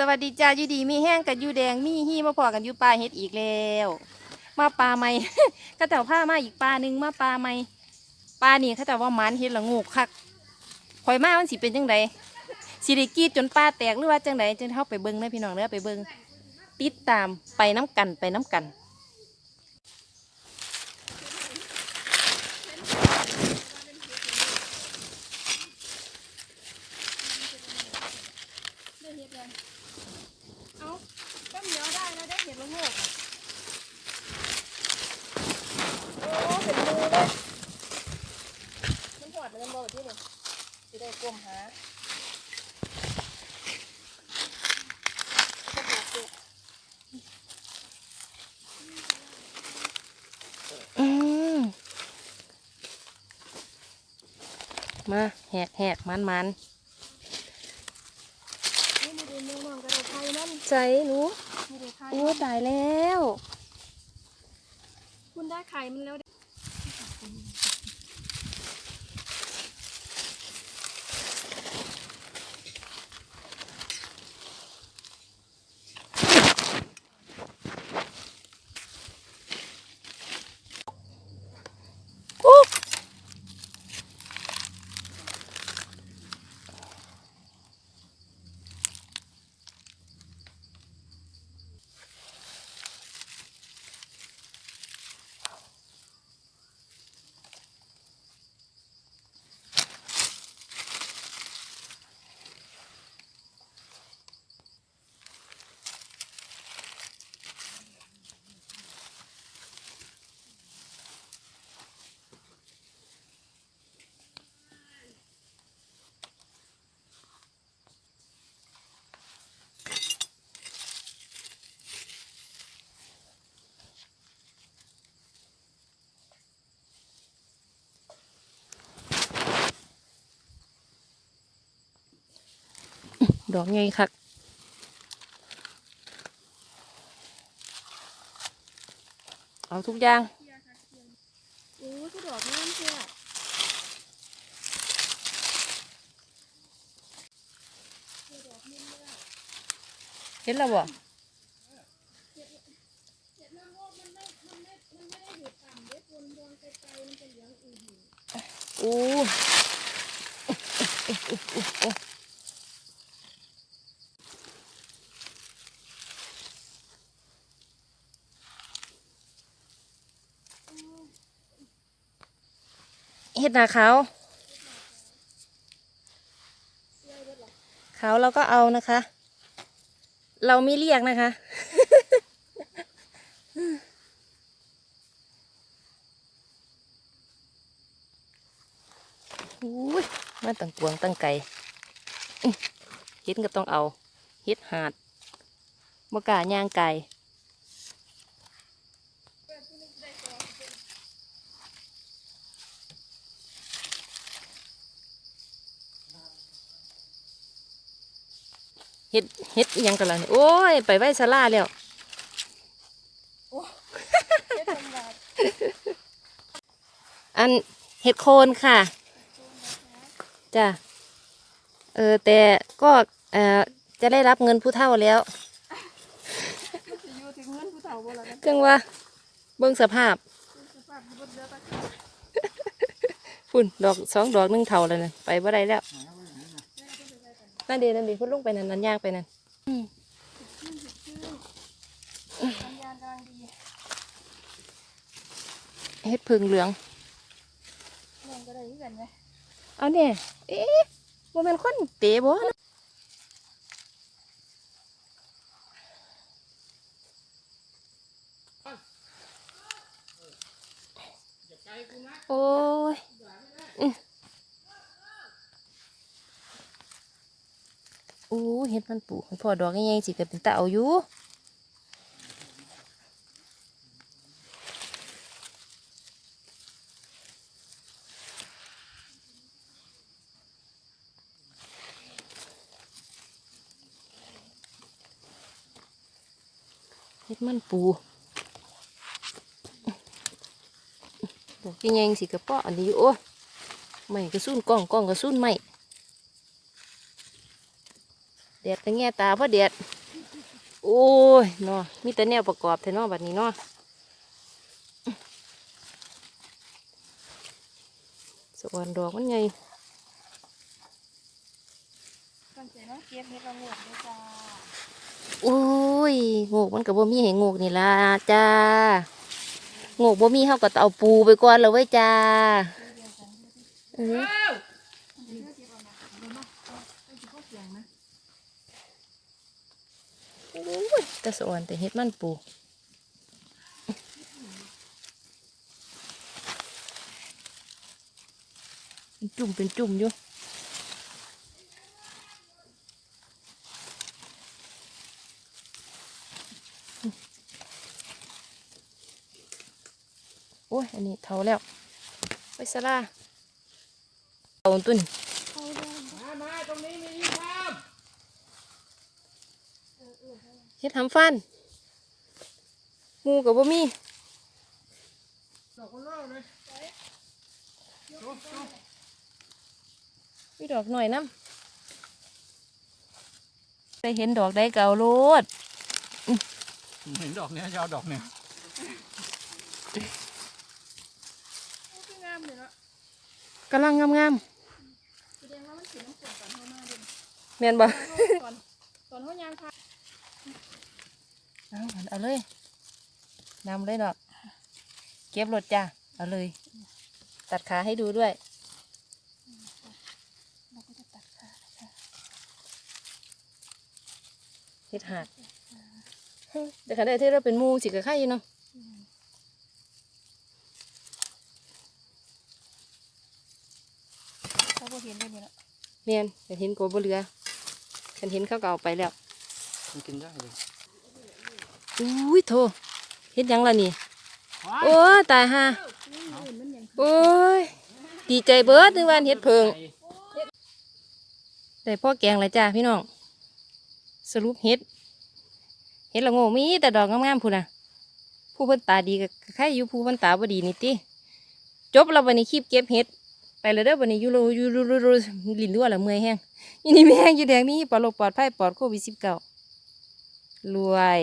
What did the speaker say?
สวัสดีจ้าอยู่ดีมีแห้งกับอยู่แดงมีฮี่มาพอกันอยู่ปลาเฮ็ดอีกแล้ว มาปลาใหม่ ก็แต่ผ้ามาอีกปลาหนึ่งมาปลาใหม่ปลานี่เขาแต่ว่ามันเฮ็ดละงูคักข่อยมามันสิเป็นจังไดสิได้กรีดจนปลาแตกหรือว่าจังไดจึงเข้าไปเบิ้งเด้อพี่น้องเด้อไปเบิ้งติดตามไปน้ำกันไปน้ำกันเอาก็เหนียวได้แล้วได้เห็ดละโงกโอ้เป็นรูเลยมันหอดมันบ่ที่นี่จะได้กลมหาอืมมาแหกแหกมันมันนี่มีดูเมืองนองกระโดดไทยนั่น ใจหนูมีดูไทยโอ้ตายแล้ว คุณได้ไข่มันแล้ว ดอกไงคักเอาทุกอย่างโอ้ทุกดอกงามเชียวเห็นแล้วบ่โอ้ เห็ดนาขาวขาวเราก็เอานะคะ เราไม่เรียกนะคะ อุ้ยมาตั้งกวงตั้งไก่เฮ็ดก็ต้องเอา เฮ็ดหาดบกาย่างไก่ ฮ็ดเฮ็ดอิหยังกันล่ะนี่โอ้ย ไปไว้ศาลาแล้วเฮ็ดจังหวัดอันเห็ดโคนค่ะจ้ะเออแต่ก็เออจะได้รับเงินผู้เฒ่าแล้วมันจะอยู่ถึงเงินผู้เฒ่าบ่ล่ะนะจึงว่าเบิ่งสภาพสภาพที่บ่เหลือตะฝุ่นดอกสองดอกหนึ่งเท่าเลยนะไปบ่ได้แล้ว นั่นดีนั่นดีพุ่นลงไปนั่นนั่นย่างไปนั่นสัญญาณกำลังดีเฮ็ดพึ่งเหลืองแม่งก็ได้คือกันไหมเอาเนี่ยเอ๊ะบ่แม่นคนเตะบ่นะโอ้ย อื้อโอ้เห็ดมันปลูกพอดอกใหญ่ๆสิก็เป็นตาเอาอยู่เห็ดมันปูดอกใหญ่ๆสิกระปาะอันนี้อยู่โอ้ไม่กระสุนกล้องกล้องกระสุนไม่ แดดก็แง่ตาเพราะแดดโอ้ยเนาะมีแต่แนวประกอบแต่เนาะบัดนี้เนาะสวนดอกมันไงตั้งใจมาเก็บเฮ็ดละงวดด้วยจ้าโอ้ยโงกมันกับบ่มีให้โงกนี่ล่ะจ้าโงกบ่มีเฮาก็เอาปูไปก่อนเลยเว้ยจ้าเออ อันนี้ก็เก็บเอามาเอามาเอาไปสิพ่อเสียงนะ โอ้ย แต่สวนแต่เฮ็ดมันปูเป็นจุ่มเป็นจุ่มอยู่โอ้ย อันนี้เท่าแล้ว ไปสลาเอาตุนเอาเด้อมามาตรงนี้มียี่ห้าม เฮ็ดทำฟันหมูกับบ่มีดอกคนเล่าเลยมีดอกหน่อยน้ำไปเห็นดอกได้เก่าโลดเห็นดอกเนี้ยจะเอาดอกเนี้ยโอ้คืองามเลยเนาะกำลังงามแสดงว่ามันสิน้ำฝนตอนเฮามาเด้อๆแม่นบ่ตอนตอนเฮายางพา เอาเอาเลยนำเลยดอก เก็บรถจ้าเอาเลย ตัดขาให้ดูด้วย เราก็จะตัดขานะคะเฮ็ดหาดแต่คันได้ที่เราเป็นหมูสิกะไข่อยู่เนาะเขาบ่เห็นได้นี่เนาะแม่นแต่เห็นกบบ่เหลือคันเห็นเขาก็เอาไปแล้ว มันกินได้เลย อุ้ยโทเฮ็ดหยังล่ะนี่ โอ้ยตายห่านี่อื่นมันยังโอ้ย ดีใจเบิดนึกว่าเฮ็ดเพิงแต่พ่อแกงเลยจ้าพี่น้อง สรุปเฮ็ด เฮ็ดละโง่มีแต่ดอกงามๆพูนน่ะ ผู้เพิ่นตาดีก็ใครอยู่ผู้เพิ่นตาบ่ดีนี่ติจบแล้ววันนี้คลิปเก็บเฮ็ด ไปเลยเด้อวันนี้อยู่โลอยู่รูรูรูลิ้นรั่วละเมื่อยแห้งอีนี่แม่งอยู่แดงนี่ปลอดโรคปลอดภัยปลอดโควิด19รวย